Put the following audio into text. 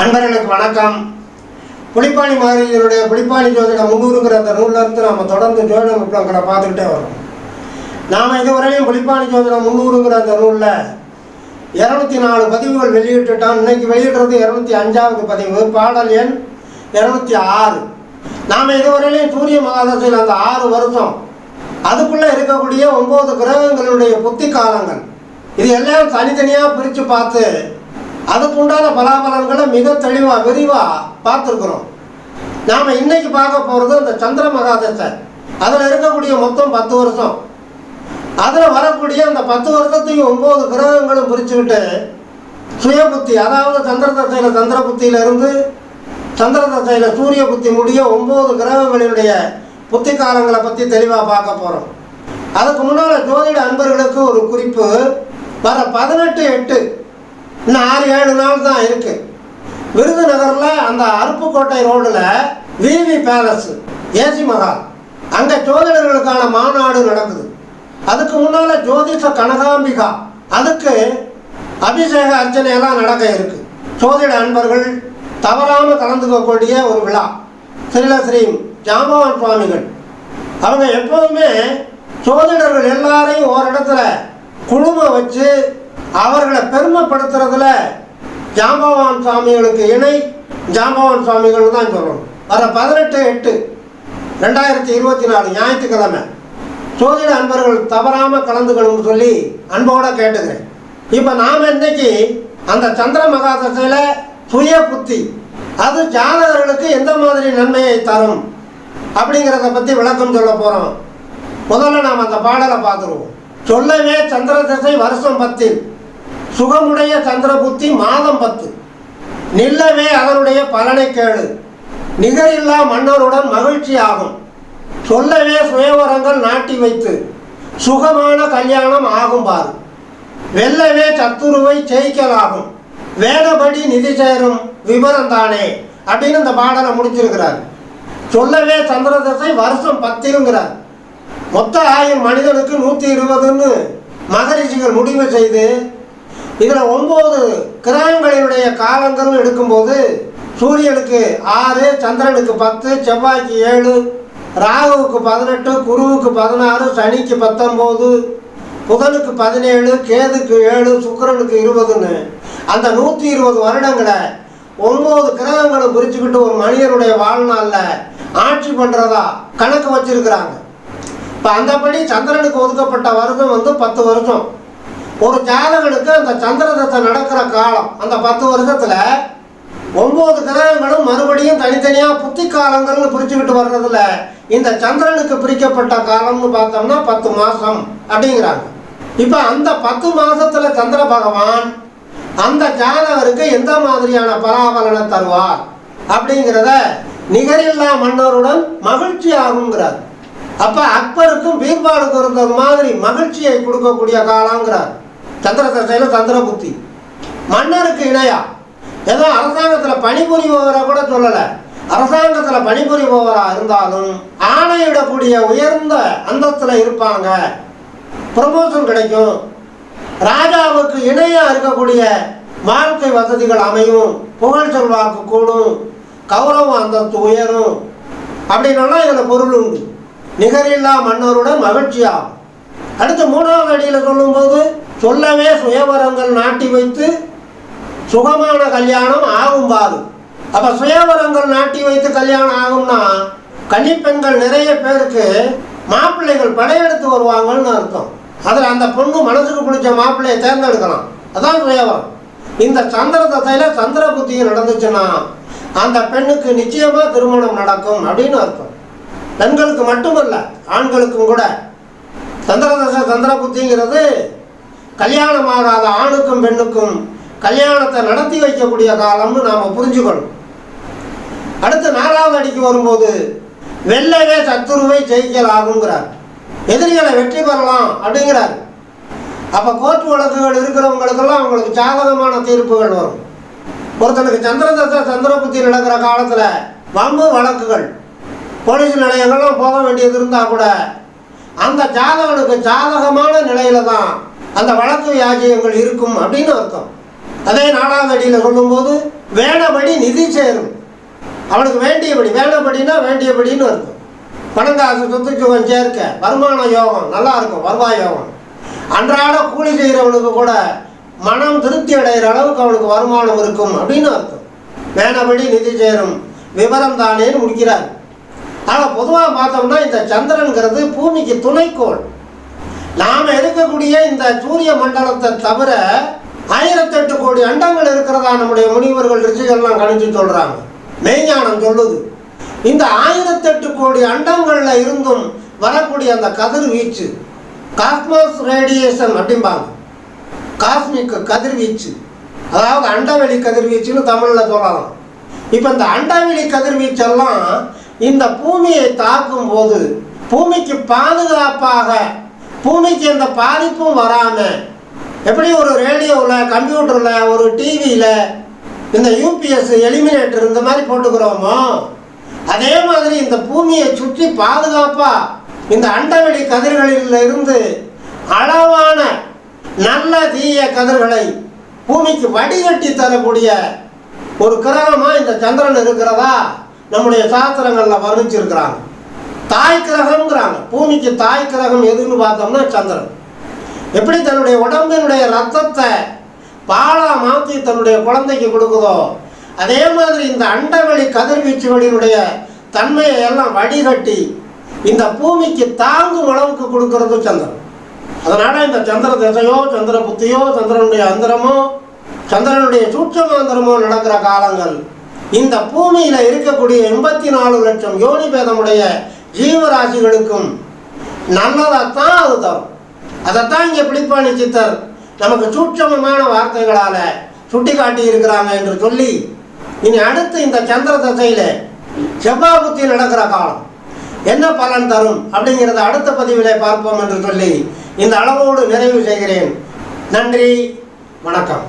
அன்பர்களுக்கு வணக்கம். புளிப்பாணி மாதிரியினுடைய புளிப்பாணி ஜோதிடம் முன்னூறுங்கிற அந்த நூல்ல நாம் நம்ம தொடர்ந்து ஜோதிட நுட்பங்களை பார்த்துக்கிட்டே வரோம். நாம் இதுவரையும் புளிப்பாணி ஜோதிடம் முன்னூறுங்கிற அந்த நூலில் இரநூத்தி நாலு பதிவுகள் வெளியிட்டுட்டோம். இன்னைக்கு வெளியிடுறது இரநூத்தி அஞ்சாவது பதிவு பாடல் எண் இரநூத்தி ஆறு. நாம் இதுவரையிலையும் சூரிய மகாதசையில் அந்த ஆறு வருஷம். அதுக்குள்ளே இருக்கக்கூடிய ஒம்பது கிரகங்களுடைய புத்தி காலங்கள் இது எல்லாம் தனித்தனியாக பிரித்து பார்த்து அதுக்குண்டான பலாபலன்களை மிக தெளிவாக விரிவாக பார்த்துருக்குறோம். நாம் இன்னைக்கு பார்க்க போகிறது அந்த சந்திர மகாதசை. அதில் இருக்கக்கூடிய மொத்தம் பத்து வருஷம். அதில் வரக்கூடிய அந்த பத்து வருஷத்தையும் ஒம்பது கிரகங்களும் பிரிச்சுக்கிட்டு சுய புத்தி அதாவது சந்திர தசையில் சந்திர புத்தியிலிருந்து சந்திர தசையில் சூரிய புத்தி முடிய ஒம்பது கிரகங்களினுடைய புத்தி காலங்களை பற்றி தெளிவாக பார்க்க போகிறோம் அதுக்கு முன்னால் ஜோதிட அன்பர்களுக்கு ஒரு குறிப்பு. வர பதினெட்டு எட்டு இன்னும் ஆறு ஏழு நாள் தான் இருக்குது விருதுநகரில் அந்த அருப்புக்கோட்டை ரோடில் விவி பேலஸ் ஏசி மகால் அங்கே ஜோதிடர்களுக்கான மாநாடு நடக்குது. அதுக்கு முன்னால் ஜோதிஷ கனகாம்பிகா. அதுக்கு அபிஷேக அர்ச்சனையெல்லாம் நடக்க இருக்கு. ஜோதிட அன்பர்கள் தவறாமல் கலந்துக்கக்கூடிய ஒரு விழா. ஸ்ரீலஸ்ரீ ஜாம்பவான் சுவாமிகள். அவங்க எப்போதுமே ஜோதிடர்கள் எல்லாரையும் ஓரிடத்துல குழும வச்சு அவர்களை பெருமைப்படுத்துறதுல ஜாம்பவான் சுவாமிகளுக்கு இணை ஜாம்பவான் சுவாமிகள் தான் சொல்லணும். வர பதினெட்டு எட்டு ரெண்டாயிரத்தி இருபத்தி நாலு ஞாயிற்றுக்கிழமை. சோதிட அன்பர்கள் தவறாமல் கலந்துக்கணும்னு சொல்லி அன்போட கேட்டுக்கிறேன். இப்போ நாம் இன்னைக்கு அந்த சந்திர மகாதசையில் சுய புத்தி அது ஜாதகர்களுக்கு எந்த மாதிரி நன்மையை தரும் அப்படிங்கிறத பற்றி விளக்கம் சொல்ல போகிறோம் முதல்ல நாம் அந்த பாடலை பார்த்துருவோம். சொல்லவே சந்திர திசை வருஷம் பத்தில் சுகமுடைய சந்திர புத்தி மாதம் பத்து. நில்லவே அதனுடைய பலனை கேளு. நிகரில்லா மன்னருடன் மகிழ்ச்சி ஆகும் சொல்லவே சுயவரங்கள் நாட்டி வைத்து. சுகமான கல்யாணம் ஆகும் பாரு. வெல்லவே சத்துருவை ஜெயிக்கலாகும் வேதபடி நிதி சேரும் விவரம் தானே? அப்படின்னு இந்த பாடலை முடிச்சிருக்கிறார். சொல்லவே சந்திர தசை வருஷம் பத்திருங்கிறார். மொத்த ஆயுள் மனிதனுக்கு நூற்றி இருபதுன்னு மகரிஷிகள் முடிவு செய்து இதில் ஒம்பது கிரகங்களினுடைய காலங்களும் எடுக்கும்போது சூரியனுக்கு ஆறு சந்திரனுக்கு பத்து செவ்வாய்க்கு ஏழு ராகுவுக்கு பதினெட்டு குருவுக்கு பதினாறு சனிக்கு பத்தொம்போது புதனுக்கு பதினேழு கேதுக்கு ஏழு சுக்கரனுக்கு இருபதுன்னு. அந்த நூற்றி இருபது வருடங்களை ஒம்பது கிரகங்களும் பிரிச்சுக்கிட்டு ஒரு மனிதனுடைய வாழ்நாளில் ஆட்சி பண்ணுறதா கணக்கு வச்சிருக்கிறாங்க. இப்போ அந்தபடி சந்திரனுக்கு ஒதுக்கப்பட்ட வருஷம் வந்து பத்து வருஷம். ஒரு ஜாதகனுக்கு அந்த சந்திரதத்தை நடக்கிற காலம் அந்த பத்து வருஷத்தில் ஒம்பது கிரகங்களும் மறுபடியும் தனித்தனியாக புத்தி காலங்கள்னு பிரிச்சுக்கிட்டு வர்றதுல இந்த சந்திரனுக்கு பிரிக்கப்பட்ட காலம்னு பார்த்தோம்னா பத்து மாதம் அப்படிங்கிறாங்க. இப்போ அந்த பத்து மாசத்துல சந்திர பகவான் அந்த ஜாதகருக்கு எந்த மாதிரியான பலாபலனை தருவார் அப்படிங்கிறத நிகரில்லா மன்னருடன் மகிழ்ச்சி ஆகுங்கிறார். அப்ப அக்பருக்கும் பீர்பாலுக்கும் இருந்த மாதிரி மகிழ்ச்சியை கொடுக்கக்கூடிய காலங்கிறார். சந்திர தசையில சந்திர புத்தி. மன்னருக்கு இணையா? ஏதோ அரசாங்கத்தில் பணிபுரிபவரை கூட சொல்லலை. அரசாங்கத்தில் பணிபுரிபவராக இருந்தாலும் ஆணையிடக்கூடிய உயர்ந்த அந்தத்தில் இருப்பாங்க. ப்ரமோஷன் கிடைக்கும். ராஜாவுக்கு இணையாக இருக்கக்கூடிய வாழ்க்கை வசதிகள் அமையும். புகழ் செல்வாக்கு கூடும். கௌரவ அந்தஸ்து உயரும். அப்படின்னா இதில் பொருள் உண்டு. நிகரில்லா மன்னருடன் மகிழ்ச்சியாகும். அடுத்து மூணாவது அடியில் சொல்லும்போது சொல்லவே சுயவரங்கள் நாட்டி வைத்து சுகமான கல்யாணம் ஆகும் பாது. அப்போ சுயவரங்கள் நாட்டி வைத்து கல்யாணம் ஆகும்னா கன்னிப்பெண்கள் நிறைய பேருக்கு மாப்பிள்ளைகள் படையெடுத்து வருவாங்கன்னு அர்த்தம். அதில் அந்த பொண்ணு மனசுக்கு பிடிச்ச மாப்பிள்ளையை தேர்ந்தெடுக்கலாம். அதான் சுயவரம். இந்த சந்திர தசையில் சந்திர புத்தி நடந்துச்சுன்னா அந்த பெண்ணுக்கு நிச்சயமாக திருமணம் நடக்கும் அப்படின்னு அர்த்தம். பெண்களுக்கு மட்டுமல்ல ஆண்களுக்கும் கூட. சந்திர தசை சந்திர புத்திங்கிறது கல்யாணம் ஆகாத ஆணுக்கும் பெண்ணுக்கும் கல்யாணத்தை நடத்தி வைக்கக்கூடிய காலம்னு நாம் புரிஞ்சுக்கணும். அடுத்து நாலாவது அடிக்கு வரும்போது வெள்ளவே சத்துருவை ஜெயிக்கலாகுங்கிறார் எதிரிகளை வெற்றி பெறலாம் அப்படிங்கிறார். அப்போ கோர்ட் வழக்குகள் இருக்கிறவங்களுக்கெல்லாம் அவங்களுக்கு ஜாதகமான தீர்ப்புகள் வரும். ஒருத்தனுக்கு சந்திரதசை சந்திரபுத்தி நடக்கிற காலத்தில் வம்பு வழக்குகள். போலீஸ் நிலையங்களும் போக வேண்டியது இருந்தால் கூட அந்த ஜாதகனுக்கு ஜாதகமான நிலையில தான் அந்த வழக்கு வியாஜியங்கள் இருக்கும் அப்படின்னு அர்த்தம். அதே நாலாவது அடியில் சொல்லும்போது வேணபடி நிதி சேரும். அவனுக்கு வேண்டியபடி வேணபடினா வேண்டியபடின்னு அர்த்தம். பணம் காசு சொத்து சுகம் சேர்க்க வருமான யோகம் நல்லா இருக்கும் வருவாய் யோகம். அன்றாட கூலி செய்கிறவனுக்கு கூட மனம் திருப்தி அடைகிற அளவுக்கு அவனுக்கு வருமானம் இருக்கும் அப்படின்னு அர்த்தம். வேணபடி நிதி சேரும் விவரம் தானேன்னு முடிக்கிறார். ஆனால் பொதுவாக பார்த்தோம்னா இந்த சந்திரன்கிறது பூமிக்கு துணைக்கோள். நாம் இருக்கக்கூடிய இந்த சூரிய மண்டலத்தை தவிர ஆயிரத்தெட்டு கோடி அண்டங்கள் இருக்கிறதா நம்முடைய முனிவர்கள் ரிஷிகள்லாம் கணிச்சு சொல்றாங்க. மெய்ஞானம் சொல்லுது. இந்த ஆயிரத்தெட்டு கோடி அண்டங்கள்ல இருந்தும் வரக்கூடிய அந்த கதிர்வீச்சு காஸ்மோஸ் ரேடியேஷன் அப்படிம்பாங்க. காஸ்மிக் கதிர்வீச்சு. அதாவது அண்டவெளி கதிர்வீச்சுன்னு தமிழில் சொல்லலாம். இப்போ இந்த அண்டவெளி கதிர்வீச்செல்லாம் இந்த பூமியை தாக்கும் போது பூமிக்கு பாதுகாப்பாக பூமிக்கு எந்த பாதிப்பும் வராமல் எப்படி ஒரு ரேடியோவில் கம்ப்யூட்டரில் ஒரு டிவியில் இந்த யூபிஎஸ் எலிமினேட்டர் இந்த மாதிரி போட்டுக்கிறோமோ அதே மாதிரி இந்த பூமியை சுற்றி பாதுகாப்பாக இந்த அண்டவெளி கதிர்களில் இருந்து அளவான நல்ல தீய கதிர்களை பூமிக்கு வடிகட்டி தரக்கூடிய ஒரு கிரகமாக இந்த சந்திரன் இருக்கிறதா? நம்முடைய சாஸ்திரங்களில் வர்ணிச்சிருக்கிறாங்க. தாய் கிரகம்ங்கிறாங்க பூமிக்கு தாய் கிரகம் எதுன்னு பார்த்தோம்னா சந்திரன். எப்படி தன்னுடைய உடம்பினுடைய ரத்தத்தை பாலா மாற்றி தன்னுடைய குழந்தைக்கு கொடுக்குதோ அதே மாதிரி இந்த அண்டவெளி கதிர்வீச்சுகளினுடைய தன்மையை எல்லாம் வடிகட்டி இந்த பூமிக்கு தாங்கும் அளவுக்கு கொடுக்கறது சந்திரன். அதனால் இந்த சந்திர திசையோ சந்திர புத்தியோ சந்திரனுடைய அந்தரமோ சந்திரனுடைய சூட்சமாந்திரமோ நடக்கிற காலங்கள் இந்த பூமியில் இருக்கக்கூடிய எண்பத்தி நாலு லட்சம் யோனி பேதமுடைய ஜீவராசிகளுக்கும் நல்லதைத்தான் அது தரும். அதைத்தான் இங்கே பிடிப்பாணி சித்தர். நமக்கு சூட்சமமான வார்த்தைகளால சுட்டி காட்டி இருக்கிறாங்க என்று சொல்லி இனி அடுத்து இந்த சந்திர தசையில செவ்வாய் புத்தி நடக்கிற காலம். என்ன பலன் தரும் அப்படிங்கிறத அடுத்த பதிவிலே பார்ப்போம் என்று சொல்லி இந்த அளவோடு நிறைவு செய்கிறேன். நன்றி வணக்கம்.